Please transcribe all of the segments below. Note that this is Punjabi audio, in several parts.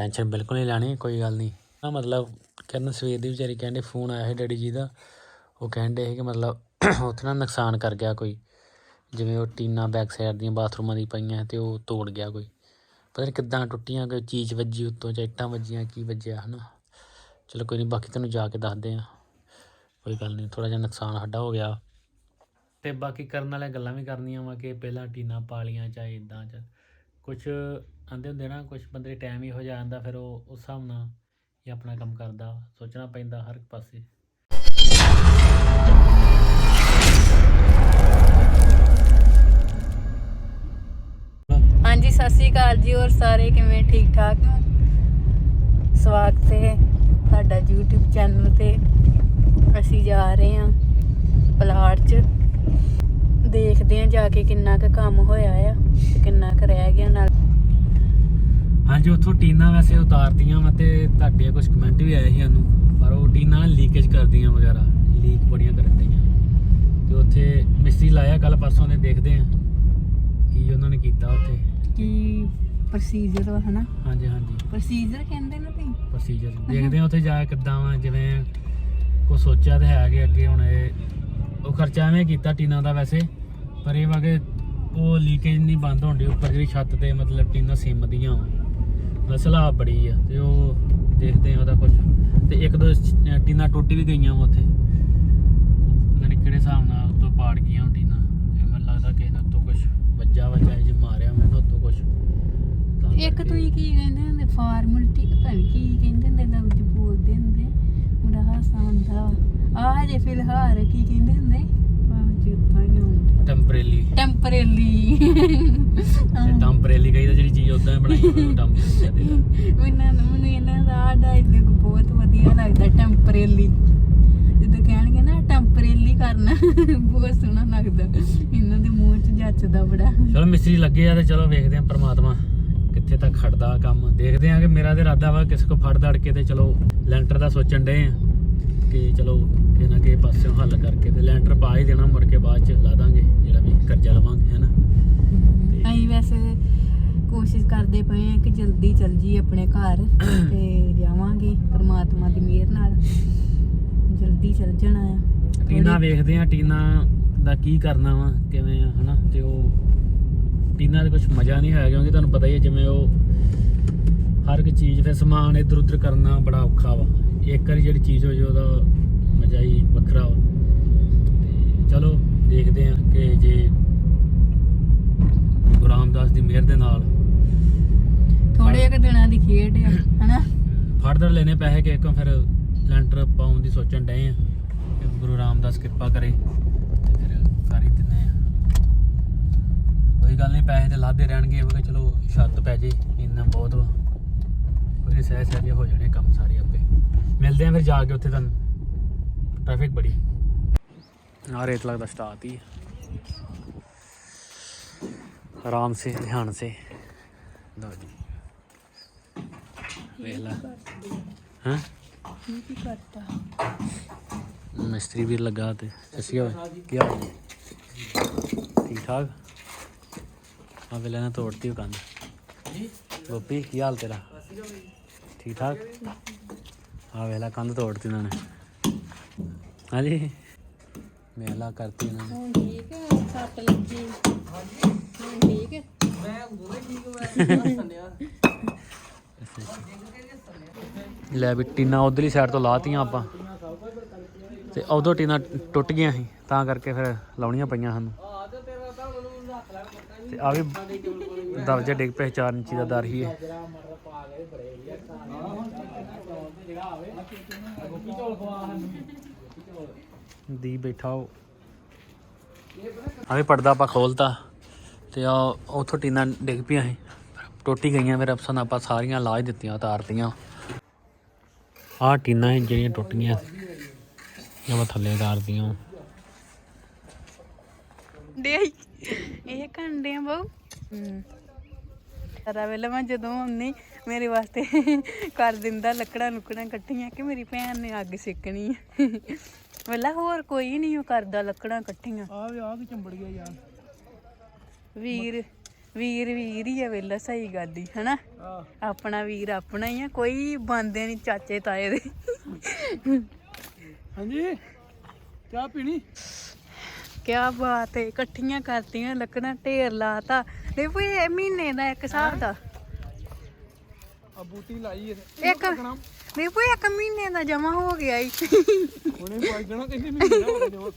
ਟੈਨਸ਼ਨ ਬਿਲਕੁਲ ਨਹੀਂ ਲੈਣੀ, ਕੋਈ ਗੱਲ ਨਹੀਂ। ਨਾ ਮਤਲਬ ਕਰਨ ਸਵੇਰ ਦੀ ਵਿਚਾਰੀ ਕਹਿੰਦੇ ਫੋਨ ਆਇਆ ਸੀ ਡੈਡੀ ਜੀ ਦਾ, ਉਹ ਕਹਿੰਦੇ ਸੀ ਕਿ ਮਤਲਬ ਉੱਥੇ ਨਾ ਨੁਕਸਾਨ ਕਰ ਗਿਆ ਕੋਈ। ਜਿਵੇਂ ਉਹ ਟੀਨਾ ਬੈਕ ਸਾਈਡ ਦੀਆਂ ਬਾਥਰੂਮਾਂ ਦੀ ਪਈਆਂ ਤੇ ਉਹ ਤੋੜ ਗਿਆ ਕੋਈ। ਪਤਾ ਨਹੀਂ ਕਿੱਦਾਂ ਟੁੱਟੀਆਂ, ਕੋਈ ਚੀਜ਼ ਵੱਜੀ ਉੱਤੋਂ ਜਾਂ ਇੱਟਾਂ ਵੱਜੀਆਂ, ਕੀ ਵੱਜਿਆ, ਹਨਾ। ਚਲੋ ਕੋਈ ਨਹੀਂ ਬਾਕੀ ਤੁਹਾਨੂੰ ਜਾ ਕੇ ਦੱਸਦੇ ਆ। ਕੋਈ ਗੱਲ ਨਹੀਂ ਥੋੜਾ ਜਿਹਾ ਨੁਕਸਾਨ ਸਾਡਾ ਹੋ ਗਿਆ। ਤੇ ਬਾਕੀ ਕਰਨ ਵਾਲੀਆਂ ਗੱਲਾਂ ਵੀ ਕਰਨੀਆਂ ਵਾ ਕਿ ਪਹਿਲਾਂ ਟੀਨਾਂ ਪਾ ਲੀਆਂ ਚਾਹੇ ਇਦਾਂ ਚ ਕੁਛ ਆਂਦੇ ਹੁੰਦੇ ਨਾ, ਕੁਛ ਬੰਦੇ ਟਾਈਮ ਹੀ ਹੋ ਜਾਂਦਾ, ਫਿਰ ਉਹ ਉਸ ਹਿਸਾਬ ਨਾਲ ਹੀ ਆਪਣਾ ਕੰਮ ਕਰਦਾ, ਸੋਚਣਾ ਪੈਂਦਾ ਹਰ ਇੱਕ ਪਾਸੇ। ਹਾਂਜੀ, ਸਤਿ ਸ੍ਰੀ ਅਕਾਲ ਜੀ, ਹੋਰ ਸਾਰੇ ਕਿਵੇਂ? ਠੀਕ ਠਾਕ? ਸਵਾਗਤ ਹੈ ਤੁਹਾਡਾ YouTube ਚੈਨਲ ਤੇ। ਅਸੀਂ ਜਾ ਰਹੇ ਹਾਂ ਪਲਾੜ 'ਚ। ਦੇਖਦੇ ਹਾਂ ਜਾ ਕੇ ਕਿੰਨਾ ਕੁ ਕੰਮ ਹੋਇਆ ਆ ਤੇ ਕਿੰਨਾ ਕੁ ਰਹਿ ਗਿਆ ਨਾਲ। ਹਾਂਜੀ ਉੱਥੋਂ ਟੀਨਾਂ ਵੈਸੇ ਉਤਾਰਦੀਆਂ ਵਾ ਤੇ ਤੁਹਾਡੇ ਕੁਝ ਕਮੈਂਟ ਵੀ ਆਏ ਸੀ ਸਾਨੂੰ ਪਰ ਉਹ ਟੀਨਾਂ ਲੀਕੇਜ ਕਰਦੀਆਂ ਵਗੈਰਾ ਲੀਕ ਬੜੀਆਂ ਕਰਨ ਡੀਆਂ ਤੇ ਉੱਥੇ ਮਿਸਤਰੀ ਲਾਇਆ ਕੱਲ ਪਰਸੋਂ ਦੇ ਦੇਖਦੇ ਆ ਕੀ ਉਹਨਾਂ ਨੇ ਕੀਤਾ ਉੱਥੇ। ਕੀ ਪ੍ਰੋਸੀਜਰ ਵਾ ਹਨਾ? ਹਾਂਜੀ ਹਾਂਜੀ। ਪ੍ਰੋਸੀਜਰ ਕਹਿੰਦੇ ਨਾ ਤੁਸੀਂ? ਪ੍ਰੋਸੀਜਰ ਦੇਖਦੇ ਆ ਉੱਥੇ ਜਾ ਕੇ ਕਿੱਦਾਂ ਵਾ ਜਿਵੇਂ ਕੋ ਸੋਚਿਆ ਤੇ ਹੈ ਕਿ ਅੱਗੇ ਹੁਣ ਇਹ ਉਹ ਖਰਚਾ ਐਵੇਂ ਕੀਤਾ ਟੀਨਾਂ ਦਾ ਵੈਸੇ। ਪਰ ਇਹ ਵਾ ਕਿ ਉਹ ਲੀਕੇਜ ਨਹੀਂ ਬੰਦ ਹੋਣ ਦੀ ਉੱਪਰ ਜਿਹੜੀ ਛੱਤ ਤੇ ਮਤਲਬ ਟੀਨਾਂ ਸਿਮਦੀਆਂ ਵਾ। ਮਸਲਾ ਬੜੀ ਆ, ਤੇ ਉਹ ਦੇਖਦੇ ਆ ਉਹਦਾ ਕੁਝ ਤੇ ਇੱਕ ਦੋ ਸ- ਟੀਨਾਂ ਟੁੱਟ ਵੀ ਗਈਆਂ ਵਾ ਉੱਥੇ। ਪਤਾ ਨਹੀਂ ਕਿਹੜੇ ਹਿਸਾਬ ਨਾਲ ਉੱਤੋਂ ਪਾੜ ਗਈਆਂ ਉਹ ਟੀਨਾਂ। ਤੇ ਮੈਨੂੰ ਲੱਗਦਾ ਕਿਸੇ ਨੇ ਉੱਤੋਂ ਕੁਝ ਵੱਜਾ ਵੱਜਾ ਜੇ ਮਾਰਿਆ ਮੈਨੂੰ ਉੱਤੋਂ ਕੁਝ ਇੱਕ ਤੁਸੀਂ ਕੀ ਕਹਿੰਦੇ ਹੁੰਦੇ ਫਾਰਮੈਲਿਟੀ ਪਤਾ ਨਹੀਂ ਕੀ ਕਹਿੰਦੇ ਹੁੰਦੇ ਲਫ਼ਜ਼ ਬੋਲਦੇ ਹੁੰਦੇ, ਮੁੰਡਾ ਹਾਸਾ ਹੁੰਦਾ ਆ ਹਜੇ ਫਿਲਹਾਲ ਕੀ ਕਹਿੰਦੇ ਹੁੰਦੇ ਬਾਅਦ ਚੇਤਾ ਨਹੀਂ ਆਉਂਦਾ ਟੈਂਪਰੇਰੀ ਟੈਂਪਰੇਰੀ ਟੈਂਪਰੇਰੀ ਕਹੀਦਾ ਜਿਹੜੀ ਚੀਜ਼ ਉਦਾਂ ਹੀ ਬਣਾਈ ਉਹਨੂੰ ਟੈਂਪਰੇਰੀ ਮੈਨੂੰ ਮੈਨੂੰ ਇਹਨਾਂ ਦਾ ਡਾਇਲੌਗ ਬਹੁਤ ਵਧੀਆ ਲੱਗਦਾ ਟੈਂਪਰੇਰੀ ਜਦੋਂ ਕਹਿਣਗੇ ਨਾ ਟੈਂਪਰੇਰੀ ਕਰਨਾ ਬਹੁਤ ਸੋਹਣਾ ਲੱਗਦਾ। ਇਹਨਾਂ ਦੇ ਮੂੰਹ 'ਚ ਜੱਚਦਾ ਬੜਾ। ਚਲੋ ਮਿਸਤਰੀ ਲੱਗੇ ਆ ਤੇ ਚਲੋ ਵੇਖਦੇ ਆ ਪ੍ਰਮਾਤਮਾ ਕਿੱਥੇ ਤੱਕ ਖੜਦਾ ਕੰਮ। ਦੇਖਦੇ ਆ ਕਿ ਮੇਰਾ ਤੇ ਇਰਾਦਾ ਵਾ ਕਿਸੇ ਕੋ ਫੜ ਦੜ ਕੇ ਤੇ ਚਲੋ ਲੈਂਟਰ ਦਾ ਸੋਚਣ ਡੇ ਆ ਕਿ ਚਲੋ ਕਿਸੇ ਨਾ ਕਿਸੇ ਪਾਸਿਓਂ ਹੱਲ ਕਰਕੇ ਤੇ ਲੈਂਟਰ ਪਾ ਹੀ ਦੇਣਾ ਮੁੜ ਕੇ ਬਾਅਦ ਚ ਲਾ ਦਾਂਗੇ ਜਿਹੜਾ ਵੀ ਕਰਜ਼ਾ ਲਵਾਂਗੇ ਹੈਨਾ? ਅਸੀਂ ਵੈਸੇ ਕੋਸ਼ਿਸ਼ ਕਰਦੇ ਪਏ ਆ ਕਿ ਜਲਦੀ ਚੱਲ ਜੀ ਆਪਣੇ ਘਰ ਤੇ ਜਾਵਾਂਗੇ ਪ੍ਰਮਾਤਮਾ ਦੀ ਮਿਹਰ ਨਾਲ। ਜਲਦੀ ਚੱਲ ਜਾਣਾ ਆ। ਟੀਨਾ ਵੇਖਦੇ ਆ ਟੀਨਾ ਦਾ ਕੀ ਕਰਨਾ ਵਾ ਕਿਵੇਂ ਆ ਹਨਾ? ਤੇ ਉਹ ਟੀਨਾ ਦੇ ਕੁਝ ਮਜ਼ਾ ਨਹੀਂ ਹੋਇਆ ਕਿਉਂਕਿ ਤੁਹਾਨੂੰ ਪਤਾ ਹੀ ਹੈ ਜਿਵੇਂ ਉਹ ਹਰ ਇੱਕ ਚੀਜ਼ ਫਿਰ ਸਮਾਨ ਇੱਧਰ ਉੱਧਰ ਕਰਨਾ ਬੜਾ ਔਖਾ ਵਾ। ਇੱਕ ਵਾਰੀ ਜਿਹੜੀ ਚੀਜ਼ ਹੋ ਜੇ ਉਹਦਾ ਮਜ਼ਾ ਹੀ ਵੱਖਰਾ ਤੇ ਚਲੋ ਦੇਖਦੇ ਆ ਕਿ ਜੇ ਗੁਰੂ ਰਾਮਦਾਸ ਦੀ ਮਿਹਰ ਦੇ ਨਾਲ ਥੋੜੇ ਕੁ ਦਿਨਾਂ ਦੀ ਖੇਡ ਆ ਹਨਾ? ਫੜਦਰ ਲੈਨੇ ਪੈਸੇ ਕਿ ਇੱਕੋਂ ਫਿਰ ਲੈਂਟਰ ਪਾਉਣ ਦੀ ਸੋਚਣ ਡਏ ਆ ਕਿ ਗੁਰੂ ਰਾਮਦਾਸ ਕਿਰਪਾ ਕਰੇ ਤੇ ਫਿਰ ਹੀ ਦਿੰਨੇ ਆ। ਕੋਈ ਗੱਲ ਨਹੀਂ ਪੈਸੇ ਤੇ ਲਾਦੇ ਰਹਿਣਗੇ ਉਹ ਚਲੋ ਛੱਤ ਪੈ ਜੇ ਇੰਨਾ ਬਹੁਤ ਵਾ। ਕੋਈ ਸਹਿ ਸਹਿਜੇ ਹੋ ਜਾਣੇ ਕੰਮ ਸਾਰੇ ਆਪੇ। ਮਿਲਦੇ ਆ ਫਿਰ ਜਾ ਕੇ ਉੱਥੇ ਤੁਹਾਨੂੰ। ਟ੍ਰੈਫਿਕ ਬੜੀ ਆ रेत लगता स्टार्ट ही आराम से ध्यान से लो जी ਵੇਲਾ ਹਾਂ ਕੀ ਕਰਤਾ ਮਿਸਤਰੀ ਵੀ ਲੱਗਾ ਤੇ ਸਸੀ ਹੋਵੇ ਕੀ ਹਾਲ ਹੈ ਠੀਕ ਠਾਕ ਆ ਵੇਲੇ ਨਾ ਤੋੜਤੀ ਉਹ ਕੰਨ ਗੋਪੀ ਕੀ ਹਾਲ ਤੇਰਾ ਠੀਕ ਠਾਕ ਆ ਵੇਲਾ ਕੰਨ ਤੋੜਤੀ ਉਹਨਾਂ ਨੇ ਹਾਂਜੀ। ਮੇਲਾ ਕਰਤੀ ਉਹਨਾਂ ਨੇ। ਹੁਣ ਠੀਕ ਹੈ ਸੱਟ ਲੱਗੀ। ਹੁਣ ਠੀਕ ਹੈ। ਲੈ ਵੀ ਟੀਨਾ ਉਧਰਲੀ ਸਾਈਡ ਤੋਂ ਲਾਤੀਆਂ ਆਪਾਂ। ਤੇ ਉਦੋਂ ਟੀਨਾ ਟੁੱਟ ਗਈਆਂ ਸੀ ਤਾਂ ਕਰਕੇ ਫਿਰ ਲਾਉਣੀਆਂ ਪਈਆਂ ਸਾਨੂੰ। ਤੇ ਆ ਵੀ ਦਰਜਾ ਡਿੱਗ ਪਏ 4 ਇੰਚੀ ਦਾ ਦਰ ਹੀ ਹੈ। ਦੀ ਬੈਠਾ ਉਹ। ਆ ਵੀ ਪਰਦਾ ਆਪਾਂ ਖੋਲਤਾ ਤੇ ਆ ਉਥੋਂ ਟੀਨਾ ਡਿੱਗ ਪਈਆਂ ਸੀ। ਟੁੱਟੀ ਗਈਆਂ ਫਿਰ ਅਫਸਰ ਆਪਾਂ ਸਾਰੀਆਂ ਲਾ ਦਿੱਤੀਆਂ ਉਤਾਰਤੀਆਂ ਆਹ ਟੀਨਾਂ ਜਿਹੜੀਆਂ ਟੁੱਟ ਗਈਆਂ। ਇਹ ਥੱਲੇ ਉਤਾਰਤੀਆਂ ਦੇ ਇਹ ਕੰਡੇ ਆ ਬਹੁ। ਹੂੰ। ਵੇਲੇ ਮੈਂ ਜਦੋਂ ਆਉਣੀ ਮੇਰੇ ਵਾਸਤੇ ਕਰ ਦਿੰਦਾ ਲੱਕੜਾਂ ਲੁਕੜਾਂ ਇਕੱਠੀਆਂ ਕਿ ਮੇਰੀ ਭੈਣ ਨੇ ਅੱਗ ਸੇਕਣੀ ਹੈ ਵੇਲਾ ਹੋਰ ਕੋਈ ਨਹੀਂ ਉਹ ਕਰਦਾ ਲੱਕੜਾਂ ਇਕੱਠੀਆਂ। ਆ ਵੀ ਆ ਵੀ ਚੰਬੜ ਗਿਆ ਯਾਰ। ਵੀਰ ਵੀਰ ਵੀਰ ਹੀ ਆ ਵੇਲਾ ਸਹੀ ਗੱਲ ਹੀ ਹਨਾ? ਆਪਣਾ ਵੀਰ ਆਪਣਾ ਹੀ ਆ ਕੋਈ ਬੰਦੇ ਨਹੀਂ ਚਾਚੇ ਤਾਏ ਦੇ। ਹਾਂਜੀ? ਚਾਹ ਪੀਣੀ? ਕਿਆ ਬਾਤ ਹੈ ਇਕੱਠੀਆਂ ਕਰਤੀਆਂ ਲੱਕੜਾਂ ਢੇਰ ਲਾਤਾ। ਇਹ ਵੀ ਇਹ ਮਹੀਨੇ ਦਾ ਇੱਕ ਹਿਸਾਬ ਦਾ। ਆ ਬੂਟੀ ਲਾਈ ਇਹ ਇੱਕ ਨਹੀਂ ਕੋਈ ਇੱਕ ਮਹੀਨੇ ਦਾ ਜਮਾ ਹੋ ਗਿਆ ਈ। ਹੁਣੇ ਪਾਈ ਜਾਣਾ ਕਹਿੰਦੇ ਮੈਂ ਨਾ ਹੋ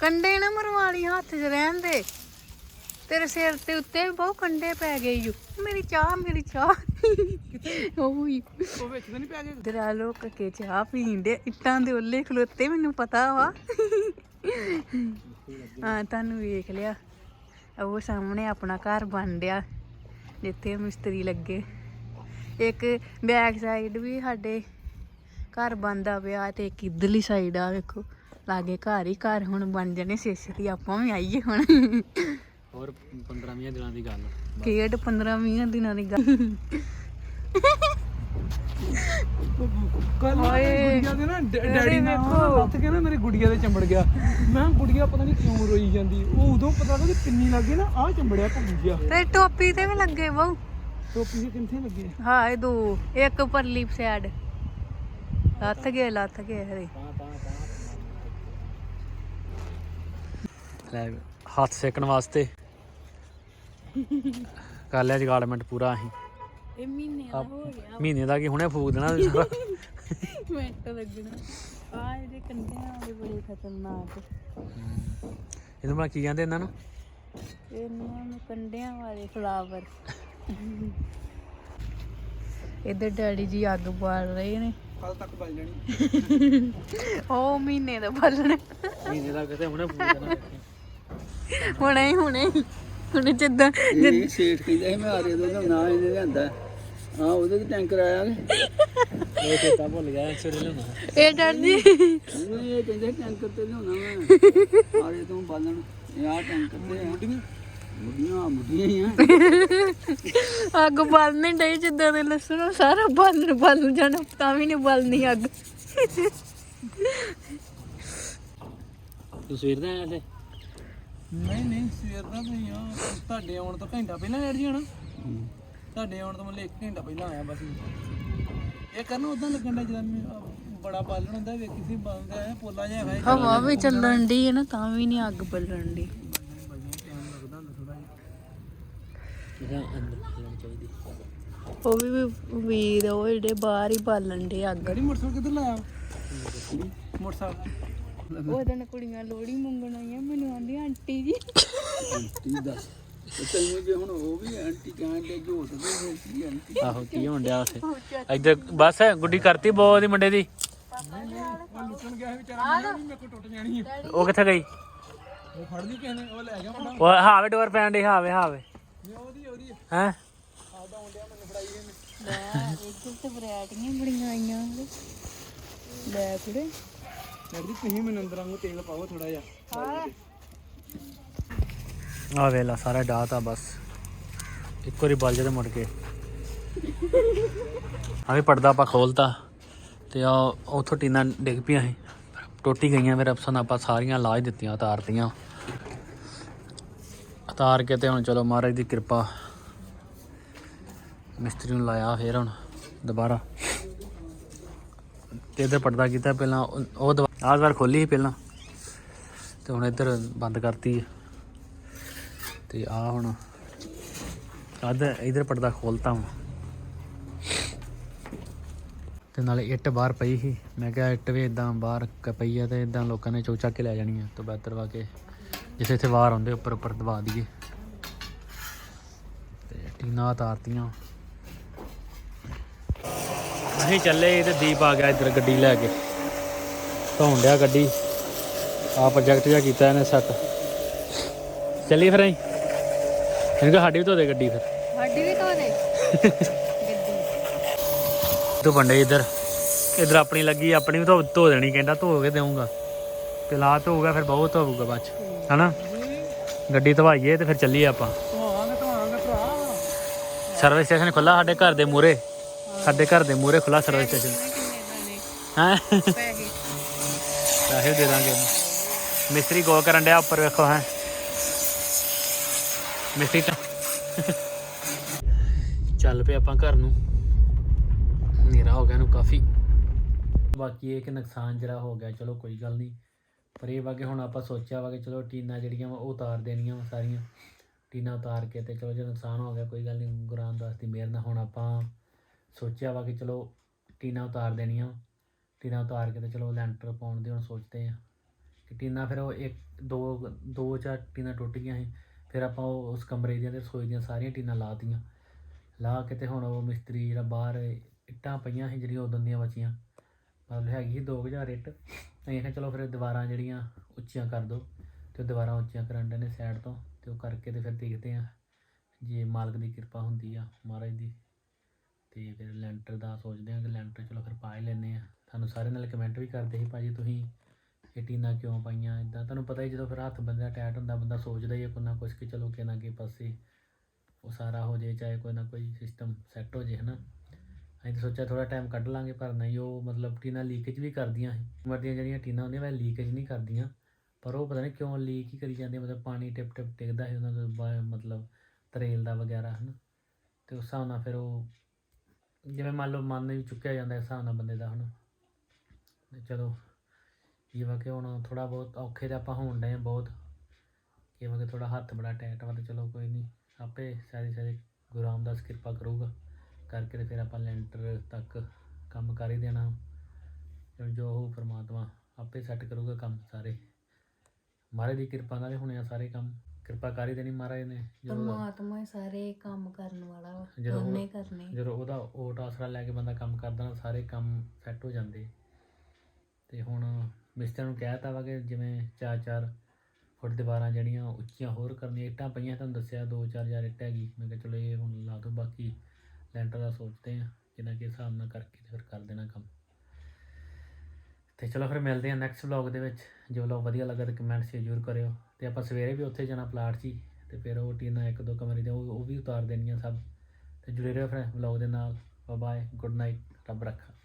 ਕੰਡੇ ਨਾ ਮਰਵਾ ਲਈ ਹੱਥ 'ਚ ਰਹਿਣ ਦੇ। ਤੇਰੇ ਸਿਰ ਤੇ ਉੱਤੇ ਵੀ ਬਹੁਤ ਕੰਡੇ ਪੈ ਗਏ ਯੂ ਮੇਰੀ ਚਾਹ ਮੇਰੀ ਚਾਹ। ਓਏ ਉਹ ਵਿੱਚ ਤਾਂ ਨਹੀਂ ਪੈ ਗਿਆ ਦਰਾ ਲੋਕ ਕੇ ਚਾਹ ਪੀਂਦੇ ਇੱਟਾਂ ਦੇ ਉੱਲੇ ਖਲੋਤੇ ਮੈਨੂੰ ਪਤਾ ਵਾ। ਹਾਂ ਤੁਹਾਨੂੰ ਵੇਖ ਲਿਆ। ਉਹ ਸਾਹਮਣੇ ਆਪਣਾ ਘਰ ਬਣ ਰਿਹਾ ਜਿੱਥੇ ਮਿਸਤਰੀ ਲੱਗੇ। ਇੱਕ ਬੈਕ ਸਾਈਡ ਵੀ ਸਾਡੇ ਘਰ ਬਣਦਾ ਪਿਆ ਤੇ ਇੱਕ ਇਧਰਲੀ ਸਾਈਡ ਆ ਵੇਖੋ। ਲਾਗੇ ਘਰ ਹੀ ਘਰ ਹੁਣ ਬਣ ਜਾਣੇ ਛੇਤੀ ਆਪਾਂ ਵੀ ਆਈਏ ਹੁਣ। ਹੋਰ 15 ਦਿਨਾਂ ਦੀ ਗੱਲ। ਖੇਡ 15 20 ਦਿਨਾਂ ਦੀ ਗੱਲ। ਕੱਲ। ਗੁੜੀਆ ਦੇ ਨਾ ਡੈਡੀ ਨੇ ਹੱਥ ਕੇ ਨਾ ਮੇਰੀ ਗੁੜੀਆ ਦੇ ਚੰਬੜ ਗਿਆ। ਮੈਂ ਕਿਹਾ ਗੁੜੀਆ ਪਤਾ ਨਹੀਂ ਕਿਉਂ ਰੋਈ ਜਾਂਦੀ। ਉਹ ਉਦੋਂ ਪਤਾ ਲੱਗਾ ਕਿ ਪਿੰਨੀ ਲੱਗੇ ਨਾ ਆ ਚੰਬੜਿਆ ਭੁੱਜਿਆ ਤੇ ਟੋਪੀ ਤੇ ਵੀ ਲੱਗੇ ਬਹੁ। ਟੋਪੀ ਦੇ ਕਿੰਥੇ ਲੱਗੇ? ਹਾਂ ਇਹ ਦੋ ਇੱਕ ਪਰਲੀ ਸਾਈਡ ਲੱਥ ਗਏ ਲੱਥ ਗਏ ਹਰੇ ਲੈ ਹੱਥ ਸੇਕਣ ਵਾਸਤੇ। ਕਰ ਲਿਆ ਜਗਾੜਮੈਂਟ ਪੂਰਾ ਅਸੀਂ। ਇਹ ਮਹੀਨੇ ਦਾ ਹੋ ਗਿਆ। ਮਹੀਨੇ ਦਾ ਕੀ ਹੁਣੇ ਫੂਕ ਦੇਣਾ ਸਾਰਾ। ਮਿੰਟ ਲੱਗਣਾ। ਆ ਇਹਦੇ ਕੰਢਿਆਂ ਵਾਲੇ ਬੜੇ ਖਤਰਨਾਕ। ਇਹਨੂੰ ਬਣਾ ਕੀ ਕਹਿੰਦੇ ਇਹਨਾਂ ਨੂੰ? ਇਹਨਾਂ ਨੂੰ ਕੰਢਿਆਂ ਵਾਲੇ ਫਲਾਵਰ ਇਧਰ ਡੈਡੀ ਜੀ ਅੱਗ ਬਾਲ ਰਹੇ ਨੇ। ਕੱਲ ਤੱਕ ਬਲ ਜਾਣੀ। ਉਹ ਮਹੀਨੇ ਦਾ ਬਾਲਣ। ਮਹੀਨੇ ਦਾ ਕਿਤੇ ਹੁਣੇ ਦੇਣਾ ਹੁਣੇ ਹੀ ਹੁਣੇ। ਹੁਣੇ ਜਿੱਦਾਂ ਇਹ ਸੇਠ ਕਹਿੰਦਾ ਸੀ ਮੈਂ ਆਰੇ ਦਾ ਨਾ ਇਹਨੇ ਲਿਆਂਦਾ। ਹਾਂ ਉਹਦੇ ਤੇ ਟੈਂਕਰ ਆਇਆ ਉਹ ਚੇਤਾ ਭੁੱਲ ਗਿਆ ਐਕਚੁਅਲੀ ਲਿਆਉਣਾ ਇਹ ਡੈਡੀ ਉਹਨੂੰ ਇਹ ਕਹਿੰਦੇ ਟੈਂਕਰ ਤੇ ਲਿਆਉਣਾ ਮੈਂ ਆਰੇ ਤੋਂ ਬਾਲਣ। ਇਹ ਆ ਟੈਂਕਰ ਤੇ ਆ। ਮੁੱਢੀਆਂ ਮੁੱਢੀਆਂ ਹੀ ਆ। ਅੱਗ ਬਾਲਣੇ ਡੇ ਜਿੱਦਾਂ ਦੇ ਲਸਣ ਸਾਰਾ ਬਾਲਣ ਬਾਲ ਜਾਣਾ ਤਾਂ ਵੀ ਨਹੀਂ ਬਾਲਣੀ ਅੱਗ। ਤੂੰ ਸਵੇਰ ਦਾ ਆਇਆ ਤੇ? ਨਹੀਂ ਨਹੀਂ ਸਵੇਰ ਦਾ ਤੁਸੀਂ ਆ। ਤੁਹਾਡੇ ਆਉਣ ਤੋਂ ਘੰਟਾ ਪਹਿਲਾਂ ਐਡ ਜਾਣਾ। ਤੁਹਾਡੇ ਆਉਣ ਤੋਂ ਮਤਲਬ 1 ਘੰਟਾ ਪਹਿਲਾਂ ਆਇਆ ਬਸ। ਇਹ ਕਰਨ ਉਦਾਂ ਲੱਗਣ ਦਾ ਜਦੋਂ ਬੜਾ ਬਾਲਣ ਹੁੰਦਾ ਵੇਖੀ ਸੀ ਬੰਦ ਹੈ ਪੋਲਾ ਜਿਹਾ ਹੈਗਾ ਹਵਾ ਵੀ ਚੱਲਣ ਦੀ ਹੈ ਨਾ ਤਾਂ ਵੀ ਨਹੀਂ ਅੱਗ ਬਲਣ ਦੀ ਇਹਦਾ ਅੰਦਰ ਚੱਲਣੀ ਚਾਹੀਦੀ ਉਹ ਵੀ ਵੀਰ ਉਹ ਜਿਹੜੇ ਬਾਹਰ ਹੀ ਬਾਲਣ ਦੇ ਅੱਗ। ਗੜੀ ਮੋਟਰਸਾਈਕਲ ਕਿੱਧਰ ਲਾਇਆ? ਮੋਟਰਸਾਈਕਲ। ਉਹ ਦਿਨ ਕੁੜੀਆਂ ਲੋੜੀ ਮੰਗਣ ਆਈਆਂ ਮੈਨੂੰ ਆਂਦੀ ਆਂਟੀ ਜੀ। ਤੀ ਦੱਸ। ਤੇ ਤੈਨੂੰ ਜੇ ਹੁਣ ਉਹ ਵੀ ਆਂਟੀ ਕਹਿੰਦੇ ਕਿ ਹੋ ਸਕਦਾ ਫਿਰ ਕੀ ਆਂਟੀ। ਆਹੋ ਕੀ ਹੋਣ ਡਿਆ ਉੱਥੇ? ਇੱਧਰ ਬਸ ਗੁੱਡੀ ਕਰਤੀ ਬਹੁਤ ਦੀ ਮੁੰਡੇ ਦੀ। ਲੁੱਟਣ ਗਿਆ ਸੀ ਵਿਚਾਰਾ ਮੈਂ ਵੀ ਮੇਰੇ ਕੋਲ ਟੁੱਟ ਜਾਣੀ ਹੈ ਉਹ ਕਿੱਥੇ ਗਈ? ਉਹ ਫੜ ਲਈ ਕਿਸੇ ਨੇ ਉਹ ਲੈ ਗਿਆ ਉਹ ਹਾਵੇ ਡੋਰ ਪੈਣ ਦੀ ਹਾਵੇ ਹਾਵੇ। ਹੈ? ਆਦਾ ਇੱਧਰ ਤੇ ਵੈਰਾਈਟੀਆਂ ਬੜੀਆਂ ਆਈਆਂ ਲੈ ਕੁੜੇ ਡੈਡੀ ਤੁਸੀਂ ਮੈਨੂੰ ਅੰਦਰ ਵਾਂਗੂ ਤੇਲ ਪਾਓ ਥੋੜਾ ਜਿਹਾ ਆ ਵੇਲਾ ਸਾਰਾ ਡਾਤਾ ਬਸ। ਇੱਕ ਵਾਰੀ ਬਲ ਜਦੇ ਮੁੜ ਕੇ। ਆ ਵੀ ਪਰਦਾ ਆਪਾਂ ਖੋਲਤਾ ਤੇ ਆ ਉਥੋਂ ਟੀਨਾਂ ਡਿੱਗ ਪਈਆਂ ਸੀ। ਟੁੱਟੀ ਗਈਆਂ, ਫਿਰ ਅਫਸਰ ਆਪਾਂ ਸਾਰੀਆਂ ਲਾਜ ਦਿੱਤੀਆਂ, ਉਤਾਰਤੀਆਂ। ਉਤਾਰ ਕੇ ਤੇ ਹੁਣ ਚਲੋ ਮਹਾਰਾਜ ਦੀ ਕਿਰਪਾ ਮਿਸਤਰੀ ਨੂੰ ਲਾਇਆ ਫੇਰ ਹੁਣ ਦੁਬਾਰਾ। ਤੇ ਇਧਰ ਪਰਦਾ ਕੀਤਾ ਪਹਿਲਾਂ, ਉਹ- ਉਹ ਦਵਾ- ਆਹ ਵਾਰ ਖੋਲੀ ਸੀ ਪਹਿਲਾਂ। ਤੇ ਹੁਣ ਇੱਧਰ ਬੰਦ ਕਰਤੀ ਹੈ। ਤੇ ਆ ਹੁਣ ਅੱਧ ਇਧਰ ਪਰਦਾ ਖੋਲਤਾ ਹੁਣ। ਤੇ ਨਾਲੇ ਇੱਟ ਬਾਹਰ ਪਈ ਸੀ। ਮੈਂ ਕਿਹਾ ਇੱਟ ਵੀ ਇਦਾਂ ਬਾਹਰ ਪਈ ਆ ਤੇ ਇਦਾਂ ਲੋਕਾਂ ਨੇ ਚੁੱਕ ਚੱਕ ਕੇ ਲੈ ਜਾਣੀ ਆ, ਤੇ ਬਿਹਤਰ ਵਾ ਕੇ ਜਿੱਥੇ ਇੱਥੇ ਵਾਰ ਆਉਂਦੇ ਉੱਪਰ ਉੱਪਰ ਦਬਾ ਦਈਏ। ਤੇ ਟੀਨਾ ਤਾਰਤੀਆਂ। ਅਸੀਂ ਚੱਲੇ ਤੇ ਦੀਪ ਆ ਗਿਆ ਇੱਧਰ ਗੱਡੀ ਲੈ ਕੇ। ਧੋਣ ਡਿਆ ਗੱਡੀ। ਆ ਪ੍ਰੋਜੈਕਟ ਜਿਹਾ ਕੀਤਾ ਇਹਨੇ ਸੈੱਟ ਚੱਲੀ ਫਿਰ ਅਸੀਂ? ਇਹਨੂੰ ਕਿਹਾ ਸਾਡੀ ਵੀ ਧੋ ਦੇ ਗੱਡੀ ਫਿਰ। ਸਾਡੀ ਵੀ ਧੋ ਦੇ। ਗੱਡੀ ਤੂੰ ਬੰਡੇ ਇੱਧਰ। ਇੱਧਰ ਆਪਣੀ ਲੱਗੀ ਆਪਣੀ ਵੀ ਧੋ ਧੋ ਦੇਣੀ ਕਹਿੰਦਾ ਧੋ ਕੇ ਦੇਵਾਂਗਾ ਤੇ ਲਾ ਧੋਊਗਾ ਫਿਰ ਬਹੁਤ ਧੋਊਗਾ ਬਾਅਦ ਚ ਹਨਾ? ਗੱਡੀ ਧਵਾਈਏ ਤੇ ਫਿਰ ਚੱਲੀਏ ਆਪਾਂ। ਧਵਾਵਾਂਗੇ ਧਵਾਵਾਂਗੇ ਭਰਾ। ਸਰਵਿਸ ਸਟੇਸ਼ਨ ਖੁੱਲਾ ਸਾਡੇ ਘਰ ਦੇ ਮੂਰੇ ਸਾਡੇ ਘਰ ਦੇ ਮੂਰੇ ਖੁੱਲਾ ਸਰਵਿਸ ਸਟੇਸ਼ਨ ਹਾਂ? ਪੈਸੇ। ਦੇ ਦਾਂਗੇ। ਮਿਸਤਰੀ ਗੋ ਕਰਨ ਡਿਆ ਉੱਪਰ ਵੇਖੋ ਹੈ। ਮਿਸਤਰੀ ਤਾਂ ਚੱਲ ਪਏ ਆਪਾਂ ਘਰ ਨੂੰ। ਹਨੇਰਾ ਹੋ ਗਿਆ ਨੂੰ ਕਾਫੀ। ਬਾਕੀ ਇਹ ਕਿ ਨੁਕਸਾਨ ਜਿਹੜਾ ਹੋ ਗਿਆ ਚਲੋ ਕੋਈ ਗੱਲ ਨਹੀਂ। ਪਰ ਇਹ ਵਾ ਕਿ ਹੁਣ ਆਪਾਂ ਸੋਚਿਆ ਵਾ ਕਿ ਚਲੋ ਟੀਨਾਂ ਜਿਹੜੀਆਂ ਵਾ ਉਹ ਉਤਾਰ ਦੇਣੀਆਂ ਵਾ ਸਾਰੀਆਂ। ਟੀਨਾਂ ਉਤਾਰ ਕੇ ਤੇ ਚਲੋ ਜੇ ਨੁਕਸਾਨ ਹੋ ਗਿਆ, ਕੋਈ ਗੱਲ ਨਹੀਂ, ਗੁਰੂ ਰਾਮਦਾਸ ਦੀ ਮਿਹਰ ਨਾਲ। ਹੁਣ ਆਪਾਂ ਸੋਚਿਆ ਵਾ ਕਿ ਚਲੋ ਟੀਨਾਂ ਉਤਾਰ ਦੇਣੀਆਂ ਟੀਨਾਂ ਉਤਾਰ ਕੇ ਤੇ ਚਲੋ ਲੈਂਟਰ ਪਾਉਣ ਦੀ ਹੁਣ ਸੋਚਦੇ ਆ ਕਿ ਟੀਨਾਂ ਫਿਰ ਉਹ ਇੱਕ, ਦੋ ਦੋ ਚਾਰ ਟੀਨਾਂ ਟੁੱਟ ਗਈਆਂ ਸੀ, ਫਿਰ ਆਪਾਂ ਉਹ ਉਸ ਕਮਰੇ ਦੀਆਂ ਤੇ ਰਸੋਈ ਦੀਆਂ ਸਾਰੀਆਂ ਟੀਨਾਂ ਲਾਤੀਆਂ ਲਾ ਕੇ ਤੇ ਹੁਣ ਉਹ ਮਿਸਤਰੀ ਜਿਹੜਾ ਬਾਹਰ ਇੱਟਾਂ ਪਈਆਂ ਸੀ, ਜਿਹੜੀਆਂ ਉਦੋਂ ਦੀਆਂ ਬਚੀਆਂ। ਮਤਲਬ ਹੈਗੀ ਸੀ 2000 ਇੱਟ। ਤਾਂ ਕਿਹਾ ਚਲੋ ਫਿਰ ਦੀਵਾਰਾਂ ਜਿਹੜੀਆਂ ਉੱਚੀਆਂ ਕਰ ਦਿਓ ਤੇ ਉਹ ਦੀਵਾਰਾਂ ਉੱਚੀਆਂ ਕਰਨ ਦੇ ਨੇ ਸਾਈਡ ਤੋਂ ਤੇ ਉਹ ਕਰਕੇ ਤੇ ਫਿਰ ਦੇਖਦੇ ਆ ਜੇ ਮਾਲਕ ਦੀ ਕਿਰਪਾ ਹੁੰਦੀ ਆ ਮਹਾਰਾਜ ਦੀ ਤੇ ਫਿਰ ਲੈਂਟਰ ਦਾ ਸੋਚਦੇ ਆ ਕਿ ਲੈਂਟਰ ਚਲੋ ਫਿਰ ਪਾ ਹੀ ਲੈਂਦੇ ਆ ਤੁਹਾਨੂੰ ਸਾਰੇ ਨਾਲ ਕਮੈਂਟ ਵੀ ਕਰਦੇ ਸੀ ਭਾਜੀ ਤੁਸੀਂ ਇਹ ਟੀਨਾ ਕਿਉਂ ਪਾਈਆਂ ਇਦਾਂ ਤੁਹਾਨੂੰ ਪਤਾ ਹੀ ਜਦੋਂ ਫਿਰ ਹੱਥ ਬੰਦੇ ਦਾ ਟਾਈਟ ਹੁੰਦਾ, ਬੰਦਾ ਸੋਚਦਾ ਹੀ ਹੈ ਕੋਈ ਨਾ ਕੁਛ ਕਿ ਚਲੋ ਕਿ ਨਾ ਕਿ ਪਾਸੇ ਉਹ ਸਾਰਾ ਹੋ ਜੇ ਚਾਹੇ ਕੋਈ ਨਾ ਕੋਈ ਸਿਸਟਮ ਸੈੱਟ ਹੋ ਜੇ ਹਨਾ। ਅਸੀਂ ਤਾਂ ਸੋਚਿਆ ਥੋੜਾ ਟਾਈਮ ਕੱਢ ਲਾਂਗੇ, ਪਰ ਨਹੀਂ, ਉਹ ਮਤਲਬ ਟੀਨਾ ਲੀਕੇਜ ਵੀ ਕਰਦੀਆਂ ਸੀ। ਉਮਰ ਦੀਆਂ ਜਿਹੜੀਆਂ ਟੀਨਾ ਹੁੰਦੀਆਂ ਵੈ ਲੀਕੇਜ ਨਹੀਂ ਕਰਦੀਆਂ। ਪਰ ਉਹ ਪਤਾ ਨਹੀਂ ਕਿਉਂ ਲੀਕ ਹੀ ਕਰੀ ਜਾਂਦੀਆਂ, ਮਤਲਬ ਪਾਣੀ ਟਿਪ ਟਿਪ ਡਿੱਗਦਾ ਸੀ ਉਹਨਾਂ ਤੋਂ ਬਾ- ਮਤਲਬ ਤਰੇਲ ਦਾ ਵਗੈਰਾ, ਹਨਾ। ਤੇ ਉਸ ਹਿਸਾਬ ਨਾਲ ਫਿਰ ਉਹ, ਜਿਵੇਂ ਮੰਨ ਲਓ ਮਨ ਵੀ ਚੁੱਕਿਆ ਜਾਂਦਾ ਇਸ ਹਿਸਾਬ ਨਾਲ ਬੰਦੇ ਦਾ, ਹਨਾ। ਤੇ ਚਲੋ ਜਿਵੇਂ ਕਿ ਹੁਣ ਥੋੜਾ ਬਹੁਤ ਔਖੇ ਤੇ ਆਪਾਂ ਹੋਣ ਡਏ ਹਾਂ ਬਹੁਤ। ਜਿਵੇਂ ਕਿ ਥੋੜਾ ਹੱਥ ਬੜਾ ਟਾਈਟ ਵਾ ਤੇ ਚਲੋ ਕੋਈ ਨਹੀਂ, ਆਪੇ ਸਾਰੀ ਸਾਰੀ ਗੁਰੂ ਰਾਮਦਾਸ ਕਿਰਪਾ ਕਰੂਗਾ। ਕਰਕੇ ਤੇ ਫਿਰ ਆਪਾਂ ਲੈਂਟਰ ਤੱਕ ਕੰਮ ਕਰ ਹੀ ਦੇਣਾ। ਜੋ- ਉਹ ਪਰਮਾਤਮਾ ਆਪੇ ਸੈੱਟ ਕਰੂਗਾ ਕੰਮ ਸਾਰੇ। ਮਹਾਰਾਜ ਦੀ ਕਿਰਪਾ ਨਾਲ ਹੋਣੇ ਆ ਸਾਰੇ ਕੰਮ। ਕਿਰਪਾ ਕਰ ਹੀ ਦੇਣੀ ਮਹਾਰਾਜ ਨੇ। ਪਰਮਾਤਮਾ ਹੀ ਸਾਰੇ ਕੰਮ ਕਰਨ ਵਾਲਾ ਵਾ ਉਹਨੇ ਕਰਨੇ। ਜਦੋਂ ਉਹਦਾ ਓਟ ਆਸਰਾ ਲੈ ਕੇ ਬੰਦਾ ਕੰਮ ਕਰਦਾ ਨਾ ਸਾਰੇ ਕੰਮ ਸੈੱਟ ਹੋ ਜਾਂਦੇ। ਤੇ ਹੁਣ ਮਿਸਤਰੀ ਨੂੰ ਕਹਿਤਾ ਵਾ ਕਿ ਜਿਵੇਂ ਚਾਰ ਚਾਰ ਫੁੱਟ ਦੀਵਾਰਾਂ ਜਿਹੜੀਆਂ ਉੱਚੀਆਂ ਹੋਰ ਕਰਨੀਆਂ ਇੱਟਾਂ ਪਈਆਂ ਤੁਹਾਨੂੰ ਦੱਸਿਆ 2-4000 ਇੱਟ ਹੈਗੀ। ਮੈਂ ਕਿਹਾ ਚਲੋ ਇਹ ਹੁਣ ਲਾ ਦੋ ਬਾਕੀ। ਲੈਂਟਰ ਦਾ ਸੋਚਦੇ ਆ ਕਿੰਨਾ ਕਿ ਹਿਸਾਬ ਨਾਲ ਕਰਕੇ ਤੇ ਫਿਰ ਕਰ ਦੇਣਾ ਕੰਮ। ਤੇ ਚਲੋ ਫਿਰ ਮਿਲਦੇ ਆ ਨੈਕਸਟ ਵਲੌਗ ਦੇ ਵਿੱਚ। ਜੇ ਵਲੌਗ ਵਧੀਆ ਲੱਗਾ ਤਾਂ ਕਮੈਂਟ ਸ਼ੇਅਰ ਜ਼ਰੂਰ ਕਰਿਓ। ਤੇ ਆਪਾਂ ਸਵੇਰੇ ਵੀ ਉੱਥੇ ਜਾਣਾ ਪਲਾਟ 'ਚ ਹੀ। ਤੇ ਫਿਰ ਉਹ ਟੀਨਾ ਇੱਕ ਦੋ ਕਮਰੇ ਦੇ ਉਹ ਉਹ ਵੀ ਉਤਾਰ ਦੇਣੀਆਂ ਸਭ। ਤੇ ਜੁੜੇ ਰਹੋ ਫਿਰ ਵਲੌਗ ਦੇ ਨਾਲ। ਬਾਏ ਬਾਏ ਗੁੱਡ ਨਾਈਟ ਰੱਬ ਰੱਖਾ।